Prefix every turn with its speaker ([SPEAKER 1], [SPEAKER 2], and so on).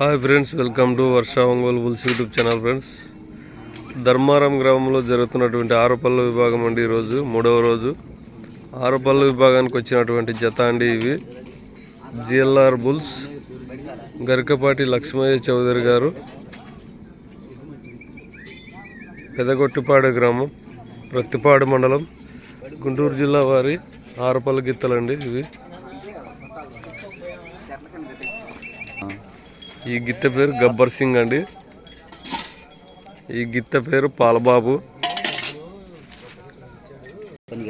[SPEAKER 1] Hi friends welcome to Varsha Ongole bulls YouTube channel friends Dharmaram గ్రామంలో జరుగుతున్నటువంటి ఆరుపల్ల విభాగం అండి ఈరోజు మూడవ రోజు. ఆరుపల్ల విభాగానికి వచ్చినటువంటి జత అండి ఇవి. జిఎల్ఆర్ బుల్స్ గరికపాటి లక్ష్మయ్య చౌదరి గారు. పెదగొట్టిపాడు గ్రామం ప్రత్తిపాడు మండలం గుంటూరు జిల్లా వారి ఆరుపల్ల గిత్తలండి ఇవి. ఈ గిత్త పేరు గబ్బర్ సింగ్ అండి. ఈ గిత్త పేరు పాలబాబు.
[SPEAKER 2] పని